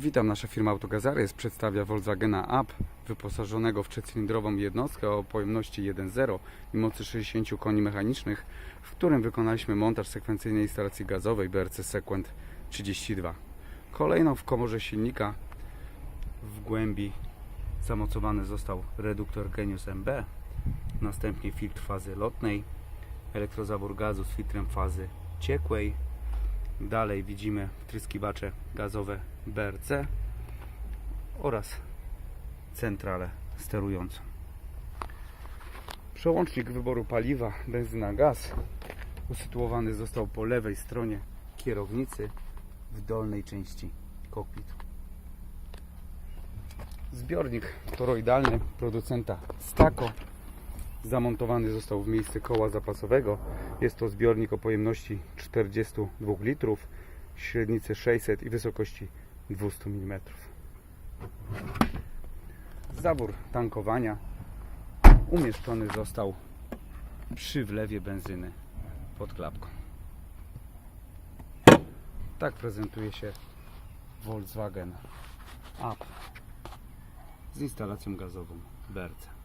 Witam, nasza firma Autogazares przedstawia Volkswagena Up wyposażonego w trzecylindrową jednostkę o pojemności 1.0 i mocy 60 koni mechanicznych, w którym wykonaliśmy montaż sekwencyjnej instalacji gazowej BRC Sequent 32. Kolejno w komorze silnika w głębi zamocowany został reduktor Genius MB, następnie filtr fazy lotnej, elektrozabór gazu z filtrem fazy ciekłej, Dalej widzimy wtryskiwacze gazowe BRC oraz centralę sterującą. Przełącznik wyboru paliwa benzyna gaz usytuowany został po lewej stronie kierownicy w dolnej części kokpitu. Zbiornik toroidalny producenta Staco zamontowany został w miejsce koła zapasowego. Jest to zbiornik o pojemności 42 litrów, średnicy 600 i wysokości 200 mm. Zawór tankowania umieszczony został przy wlewie benzyny pod klapką. Tak prezentuje się Volkswagen Up z instalacją gazową BRC.